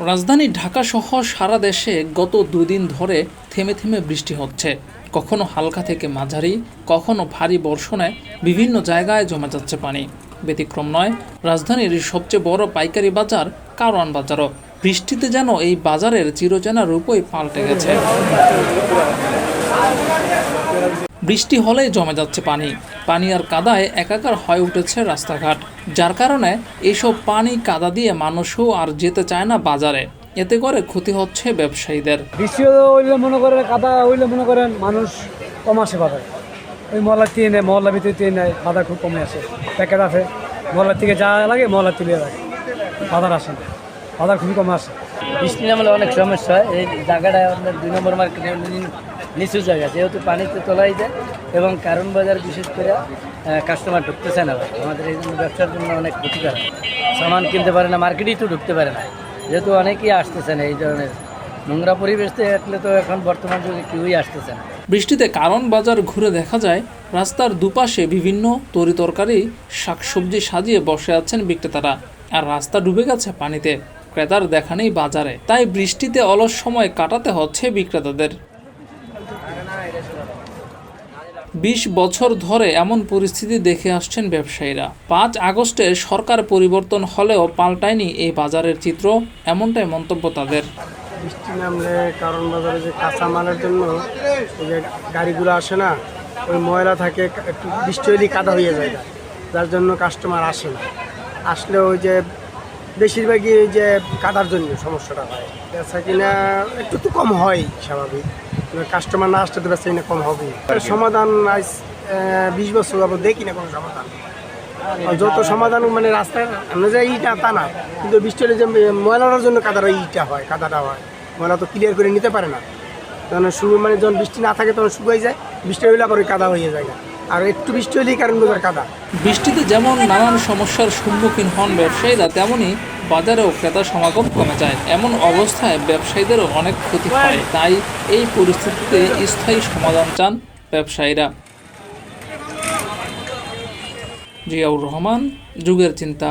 রাজধানী ঢাকা সহ সারা দেশে গত দুদিন ধরে থেমে থেমে বৃষ্টি হচ্ছে। কখনো হালকা থেকে মাঝারি, কখনো ভারী বর্ষণে বিভিন্ন জায়গায় জমে যাচ্ছে পানি। ব্যতিক্রম নয়, রাজধানীর সবচেয়ে বড় পাইকারি বাজার কারওয়ান বাজারও। বৃষ্টিতে যেন এই বাজারের চিরচেনা রূপই পাল্টে গেছে। বৃষ্টি হলেই জমে যাচ্ছে পানি। পানি আর কাদায় একাকার হয়ে উঠেছে রাস্তাঘাট যার কারণে এসব পানি কাদা দিয়ে মানুষও আর যেতে চায় না বাজারে। এতে করে ক্ষতি হচ্ছে ব্যবসায়ীদের। বৃষ্টি হইলে মনে করেন কাদা হইলে মনে করেন মানুষ কম আসে বাজারে। ওই মহল্লার থেকে নেয় মহল্লার ভিতরে থেকে নেয় বাজার খুব কমে আসে। প্যাকেট আছে মহল্লার থেকে যা লাগে মহল্লার থেকে লাগে বাজার আসে না বাজার খুবই কমে আসে। বৃষ্টি নামলে অনেক সমস্যা হয়। এই জায়গাটা দুই নম্বর মার্কেটে নিচু জায়গা, যেহেতু পানিতে তোলাই যায় এবং কারণ বাজার বিশেষ করে কাস্টমার ঢুকতেছে না। আমাদের এই জন্য ব্যবসার জন্য অনেক ক্ষতিকারক সামান কিনতে পারে না মার্কেটেই তো ঢুকতে পারে না। যেহেতু অনেকেই আসতেছে না এই ধরনের। নোংরা পরিবেশ থাকলে তো এখন বর্তমান যুগে কেউই আসতেছে না। বৃষ্টিতে কারণ বাজার ঘুরে দেখা যায়, রাস্তার দুপাশে বিভিন্ন তরি তরিতরকারি, শাকসবজি সাজিয়ে বসে আছেন বিক্রেতারা। আর রাস্তা ডুবে গেছে পানিতে। ক্রেতার দেখা নেই বাজারে। তাই বৃষ্টিতে অলস সময় কাটাতে হচ্ছে বিক্রেতাদের। বিশ বছর ধরে এমন পরিস্থিতি দেখে আসছেন ব্যবসায়ীরা। পাঁচ আগস্টে সরকার পরিবর্তন হলেও পাল্টায়নি এই বাজারের চিত্র, এমনটাই মন্তব্য তাদের। বৃষ্টি নামলে কারণ বাজারে যে কাঁচা মালের জন্য যে গাড়িগুলো আসে না, ওই ময়লা থাকে, একটু বৃষ্টি হলেই কাদা হয়ে যায়। যার জন্য কাস্টমার আসে না। আসলে ওই যে বেশিরভাগই ওই যে কাদার জন্য সমস্যাটা হয়। বেচা কিনা একটু তো কম হয় স্বাভাবিক। কাস্টমার না আসতে তো বেচা কিনা কম হবে সমাধান আজ বিশ বছর যাব দেখি না কোনো সমাধান। যত সমাধান মানে রাস্তায় আমরা ইটা তা না। কিন্তু বৃষ্টি হলে যে ময়লাটার জন্য কাদাটা ইটা হয় কাদাটা হয়। ময়লা তো ক্লিয়ার করে নিতে পারে না। তখন শুরু মানে যখন বৃষ্টি না থাকে তখন শুকাই যায়। বৃষ্টি হইলে আবার ওই কাদা হয়ে যায় আর একটু বৃষ্টি হলেই বোঝার কাদা। বৃষ্টিতে যেমন নানান সমস্যার সম্মুখীন হন ব্যবসায়ীরা তেমনই বাজারেও ক্রেতা সমাগম কমে যায়। এমন অবস্থায় ব্যবসায়ীদেরও অনেক ক্ষতি হয়। তাই এই পরিস্থিতিতে স্থায়ী সমাধান চান ব্যবসায়ীরা। জিয়াউর রহমান, যুগের চিন্তা।